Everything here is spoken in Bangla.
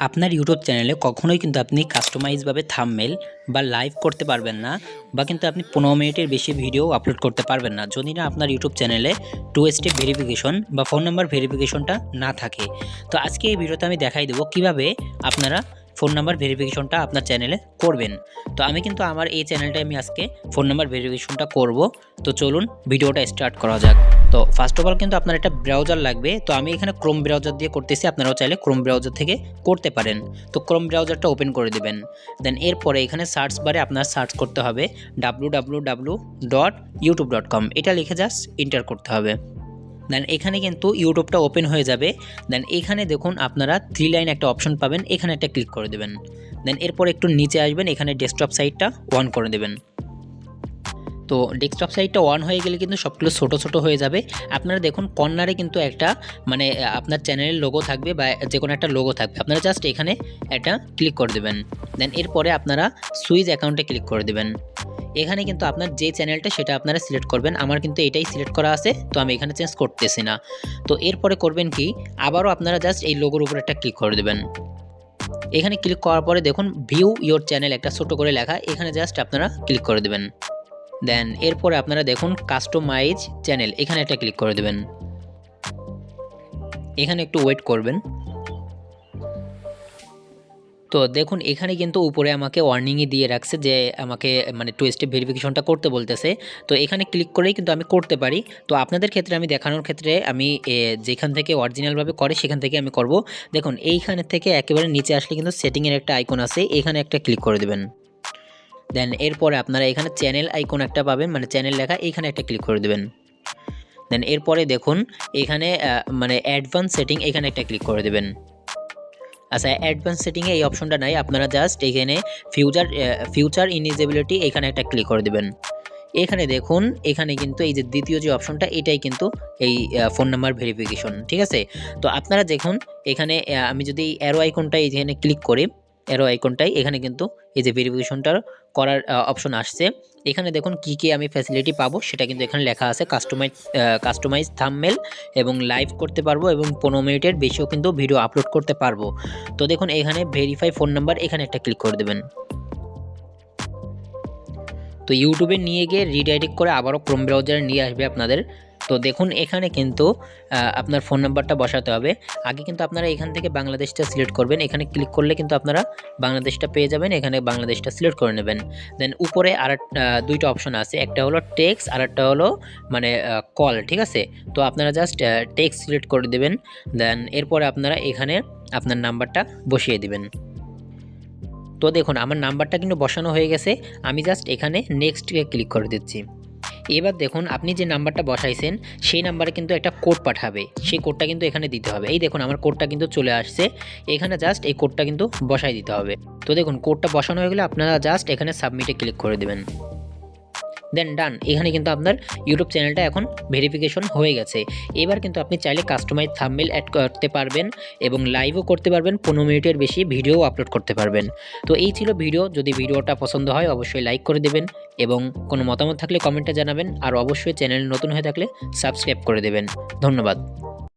আপনার ইউটিউব চ্যানেলে কখনোই কিন্তু আপনি কাস্টমাইজভাবে থাম্বনেল বা লাইভ করতে পারবেন না বা কিন্তু আপনি পনেরো মিনিটের বেশি ভিডিও আপলোড করতে পারবেন না। যদি না আপনার ইউটিউব চ্যানেলে টু স্টেপ ভেরিফিকেশন বা ফোন নাম্বার ভেরিফিকেশনটা না থাকে। তো আজকে এই ভিডিওতে আমি দেখাই দেবো কীভাবে আপনারা ফোন নাম্বার ভেরিফিকেশনটা আপনার চ্যানেলে করবেন। তো আমি কিন্তু আমার এই চ্যানেলটায় আমি আজকে ফোন নাম্বার ভেরিফিকেশনটা করব। তো চলুন ভিডিওটা স্টার্ট করা যাক। তো ফার্স্ট অফ অল কিন্তু আপনার একটা ব্রাউজার লাগবে। তো আমি এখানে ক্রোম ব্রাউজার দিয়ে করতেছি। আপনারাও চাইলে ক্রোম ব্রাউজার থেকে করতে পারেন। তো ক্রোম ব্রাউজারটা ওপেন করে দেবেন। দেন এরপরে এখানে সার্চ বারে আপনার সার্চ করতে হবে W dot YouTube dot com এটা লিখে জাস্ট এন্টার করতে হবে। দেন এখানে কিন্তু ইউটিউবটা ওপেন হয়ে যাবে। দেন এখানে দেখুন আপনারা থ্রি লাইন একটা অপশন পাবেন। এখানে একটা ক্লিক করে দেবেন। দেন এরপর একটু নিচে আসবেন। এখানে ডেস্কটপ সাইটটা অন করে দেবেন। তো ডেস্কটপ সাইটটা অন হয়ে গেলে কিন্তু সবগুলো ছোটো ছোটো হয়ে যাবে। আপনারা দেখুন, কর্নারে কিন্তু একটা মানে আপনার চ্যানেলের লোগো থাকবে বা যে কোনো একটা লোগো থাকবে। আপনারা জাস্ট এখানে একটা ক্লিক করে দেবেন। দেন এরপরে আপনারা সুইচ অ্যাকাউন্টে ক্লিক করে দেবেন। এখানে কিন্তু আপনার যে চ্যানেলটা সেটা আপনারা সিলেক্ট করবেন। আমার কিন্তু এটাই সিলেক্ট করা আছে, তো আমি এখানে চেঞ্জ করতেছি না। তো এরপরে করবেন কি, আবারও আপনারা জাস্ট এই লোগোর উপর একটা ক্লিক করে দেবেন। এখানে ক্লিক করার পরে দেখুন ভিউ ইয়োর চ্যানেল একটা ছোটো করে লেখা, এখানে জাস্ট আপনারা ক্লিক করে দেবেন। দেন এরপরে আপনারা দেখুন কাস্টমাইজ চ্যানেল এখানে একটা ক্লিক করে দেবেন। এখানে একটু ওয়েট করবেন। তো দেখুন, এখানে কিন্তু উপরে আমাকে ওয়ার্নিংই দিয়ে রাখছে যে আমাকে মানে টু স্টেপ ভেরিফিকেশনটা করতে বলতেছে। তো এখানে ক্লিক করেই কিন্তু আমি করতে পারি। তো আপনাদের ক্ষেত্রে, আমি দেখানোর ক্ষেত্রে, আমি যেখান থেকে অরিজিনালভাবে করে, সেখান থেকে আমি করব। দেখুন, এইখানে থেকে একেবারে নিচে আসলে কিন্তু সেটিংয়ের একটা আইকন আছে। এখানে একটা ক্লিক করে দেবেন। দেন এরপরে আপনারা এখানে চ্যানেল আইকন একটা পাবেন মানে চ্যানেল লেখা এখানে একটা ক্লিক করে দেবেন। দেন এরপরে দেখুন, এখানে মানে অ্যাডভান্স সেটিং এখানে একটা ক্লিক করে দেবেন। আচ্ছা অ্যাডভান্স সেটিংয়ে এই অপশনটা নাই, আপনারা জাস্ট এখানে ফিউচার ফিউচার ইনিজিবিলিটি এখানে একটা ক্লিক করে দেবেন। এখানে দেখুন, এখানে কিন্তু এই যে দ্বিতীয় যে অপশনটা এটাই কিন্তু এই ফোন নাম্বার ভেরিফিকেশন ঠিক আছে? তো আপনারা দেখুন, এখানে আমি যদি অ্যারো আইকনটা এখানে ক্লিক করি অ্যারো আইকনটাই এখানে কিন্তু এই যে ভেরিফিকেশনটার করার অপশন আসছে। এখানে দেখুন কি কি আমি ফ্যাসিলিটি পাবো, সেটা কিন্তু এখানে লেখা আছে কাস্টমাইজ কাস্টমাইজ থামমেল এবং লাইভ করতে পারব এবং পনেরো মিনিটের বেশিও কিন্তু ভিডিও আপলোড করতে পারব। তো দেখুন এখানে ভেরিফাই ফোন নাম্বার এখানে একটা ক্লিক করে দেবেন। তো ইউটিউবে নিয়ে গিয়ে রিডাইরেক্ট করে আবারও ক্রোম ব্রাউজারে নিয়ে আসবে আপনাদের। তো দেখুন, এখানে কিন্তু আপনার ফোন নাম্বারটা বসাতে হবে। আগে কিন্তু আপনারা এখান থেকে বাংলাদেশটা সিলেক্ট করবেন। এখানে ক্লিক করলে কিন্তু আপনারা বাংলাদেশটা পেয়ে যাবেন। এখানে বাংলাদেশটা সিলেক্ট করে নেবেন। দেন উপরে আর দুইটা অপশন আছে। একটা হলো টেক্স আর একটা হলো মানে কল ঠিক আছে? তো আপনারা জাস্ট টেক্স সিলেক্ট করে দেবেন। দেন এরপরে আপনারা এখানে আপনার নাম্বারটা বসিয়ে দিবেন। তো দেখুন, আমার নাম্বারটা কিন্তু বসানো হয়ে গেছে। আমি জাস্ট এখানে নেক্সট ক্লিক করে দিচ্ছি। এবার দেখুন আপনি যে নাম্বারটা বসাইছেন, সেই নাম্বারে কিন্তু একটা কোড পাঠাবে। সেই কোডটা কিন্তু এখানে দিতে হবে। এই দেখুন আমার কোডটা কিন্তু চলে আসছে। এখানে জাস্ট এই কোডটা কিন্তু বসাই দিতে হবে। তো দেখুন কোডটা বসানো হয়ে গেলে আপনারা জাস্ট এখানে সাবমিটে ক্লিক করে দেবেন। দেন ডান এখানে কিন্তু আপনার ইউটিউব চ্যানেলটা এখন ভেরিফিকেশন হয়ে গেছে। এবার কিন্তু আপনি চাইলে কাস্টমাইজ থামমেল অ্যাড করতে পারবেন এবং লাইভও করতে পারবেন, পনেরো মিনিটের বেশি ভিডিও আপলোড করতে পারবেন। তো এই ছিল ভিডিও যদি ভিডিওটা পছন্দ হয়, অবশ্যই লাইক করে দেবেন এবং কোনো মতামত থাকলে কমেন্টে জানাবেন। আর অবশ্যই চ্যানেল নতুন হয়ে থাকলে সাবস্ক্রাইব করে দেবেন। ধন্যবাদ।